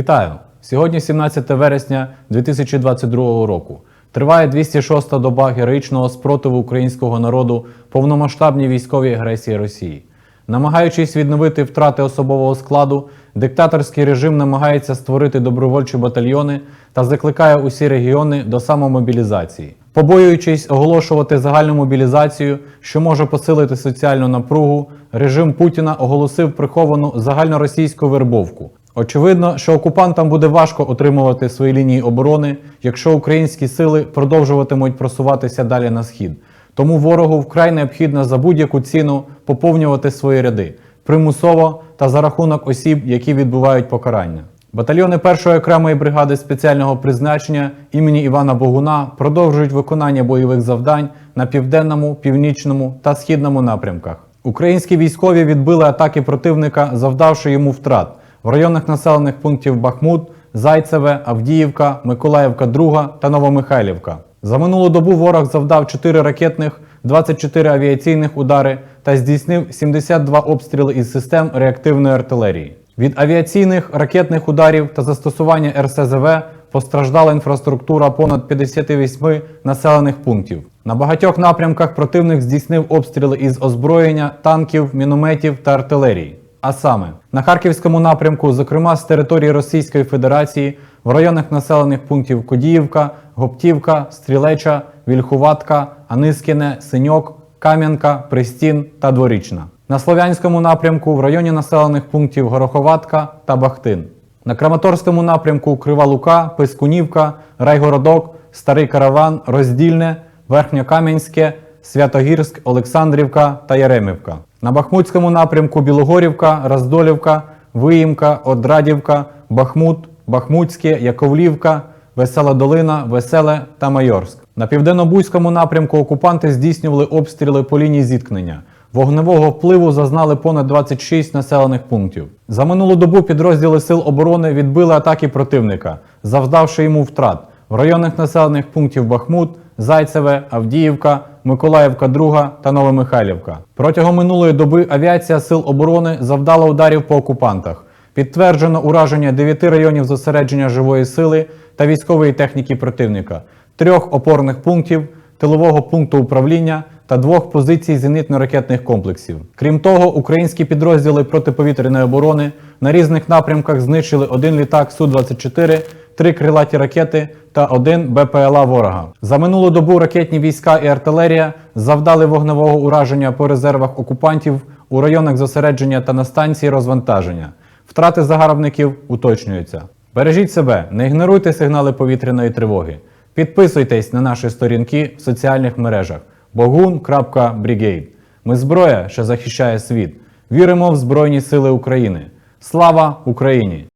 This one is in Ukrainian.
Вітаю! Сьогодні 17 вересня 2022 року. Триває 206-та доба героїчного спротиву українського народу повномасштабній військовій агресії Росії. Намагаючись відновити втрати особового складу, диктаторський режим намагається створити добровольчі батальйони та закликає усі регіони до самомобілізації. Побоюючись оголошувати загальну мобілізацію, що може посилити соціальну напругу, режим Путіна оголосив приховану загальноросійську вербовку. Очевидно, що окупантам буде важко отримувати свої лінії оборони, якщо українські сили продовжуватимуть просуватися далі на схід. Тому ворогу вкрай необхідно за будь-яку ціну поповнювати свої ряди примусово та за рахунок осіб, які відбувають покарання. Батальйони першої окремої бригади спеціального призначення імені Івана Богуна продовжують виконання бойових завдань на південному, північному та східному напрямках. Українські військові відбили атаки противника, завдавши йому втрат в районах населених пунктів Бахмут, Зайцеве, Авдіївка, Миколаївка, Друга та Новомихайлівка. За минулу добу ворог завдав 4 ракетних, 24 авіаційних удари та здійснив 72 обстріли із систем реактивної артилерії. Від авіаційних ракетних ударів та застосування РСЗВ постраждала інфраструктура понад 58 населених пунктів. На багатьох напрямках противник здійснив обстріли із озброєння, танків, мінометів та артилерії. А саме на харківському напрямку, зокрема з території Російської Федерації, в районах населених пунктів Кодіївка, Гоптівка, Стрілеча, Вільхуватка, Анискіне, Синьок, Кам'янка, Пристін та Дворічна. На Слов'янському напрямку в районі населених пунктів Гороховатка та Бахтин. На Краматорському напрямку Крива Лука, Пискунівка, Райгородок, Старий Караван, Роздільне, Верхньокам'янське, Святогірськ, Олександрівка та Яремівка. На Бахмутському напрямку Білогорівка, Роздолівка, Виїмка, Одрадівка, Бахмут, Бахмутське, Яковлівка, Весела Долина, Веселе та Майорськ. На південно-бузькому напрямку окупанти здійснювали обстріли по лінії зіткнення. Вогневого впливу зазнали понад 26 населених пунктів. За минулу добу підрозділи Сил оборони відбили атаки противника, завдавши йому втрат в районах населених пунктів Бахмут, Зайцеве, Авдіївка, Миколаївка, Друга та Новомихайлівка. Протягом минулої доби авіація Сил оборони завдала ударів по окупантах. Підтверджено ураження 9 районів зосередження живої сили та військової техніки противника, трьох опорних пунктів, тилового пункту управління та двох позицій зенітно-ракетних комплексів. Крім того, українські підрозділи протиповітряної оборони на різних напрямках знищили один літак Су-24, три крилаті ракети та один БПЛА ворога. За минулу добу ракетні війська і артилерія завдали вогневого ураження по резервах окупантів у районах зосередження та на станції розвантаження. Втрати загарбників уточнюються. Бережіть себе, не ігноруйте сигнали повітряної тривоги. Підписуйтесь на наші сторінки в соціальних мережах bogun.brigade. Ми зброя, що захищає світ. Віримо в Збройні Сили України. Слава Україні!